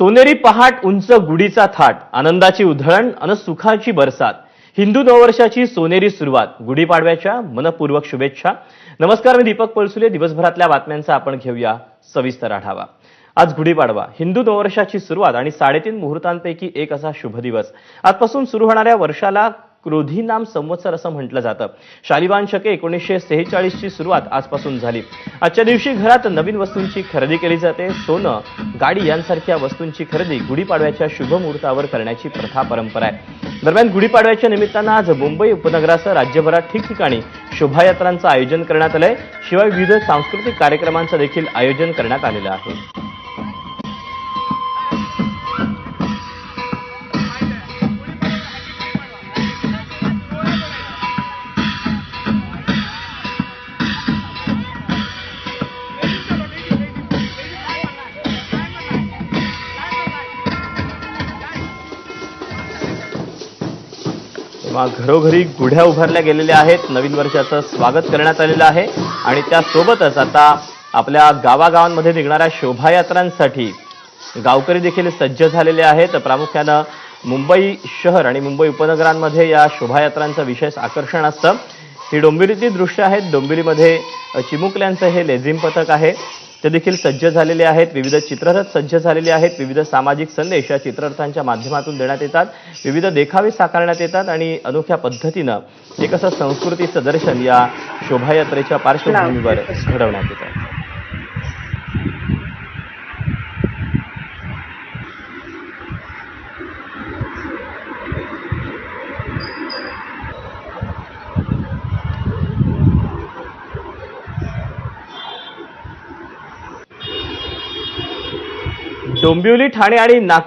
सोनेरी पहाट उंच गुढीचा थाट आनंदाची उधळण अन सुखाची बरसात. हिंदू नववर्षाची सोनेरी सुरुवात. गुढीपाडव्याच्या मनपूर्वक शुभेच्छा. नमस्कार मी दीपक पळसुले. दिवसभरातल्या बातम्यांचा आपण घेऊया सविस्तर आढावा. आज गुढीपाडवा. हिंदू नववर्षाची सुरुवात आणि साडेतीन मुहूर्तांपैकी एक असा शुभ दिवस. आजपासून सुरू होणाऱ्या वर्षाला क्रोधी नाम संवत्सर असं म्हटलं जातं. शालिवान शके एकोणीसशे सेहेचाळीसची सुरुवात आजपासून झाली. आजच्या दिवशी घरात नवीन वस्तूंची खरेदी केली जाते. सोनं गाडी यांसारख्या वस्तूंची खरेदी गुढीपाडव्याच्या शुभ मुहूर्तावर करण्याची प्रथा परंपरा आहे. दरम्यान गुढीपाडव्याच्या निमित्तानं आज मुंबई उपनगरासह राज्यभरात ठिकठिकाणी शोभायात्रांचं आयोजन करण्यात आलंय. शिवाय विविध सांस्कृतिक कार्यक्रमांचं देखील आयोजन करण्यात आलेलं आहे. तेव्हा घरोघरी गुढ्या उभारल्या गेलेल्या आहेत. नवीन वर्षाचं स्वागत करण्यात आलेलं आहे. आणि त्यासोबतच आता आपल्या गावागावांमध्ये निघणाऱ्या शोभायात्रांसाठी गावकरी देखील सज्ज झालेले आहेत. प्रामुख्यानं मुंबई शहर आणि मुंबई उपनगरांमध्ये या शोभायात्रांचं विशेष आकर्षण असतं. ही डोंबिवलीची दृश्य आहेत. डोंबिवलीमध्ये चिमुकल्यांचं हे लेझिम पथक आहे. ते देखील सज्ज झालेले आहेत. विविध चित्ररथ सज्ज झालेले आहेत. विविध सामाजिक संदेश या चित्ररथांच्या माध्यमातून देण्यात येतात. विविध देखावे साकारण्यात येतात आणि अनोख्या पद्धतीनं एक असं संस्कृतीचं दर्शन या शोभायात्रेच्या पार्श्वभूमीवर घडवण्यात येतं. डोंबिवली ठाणे आणि नागपूर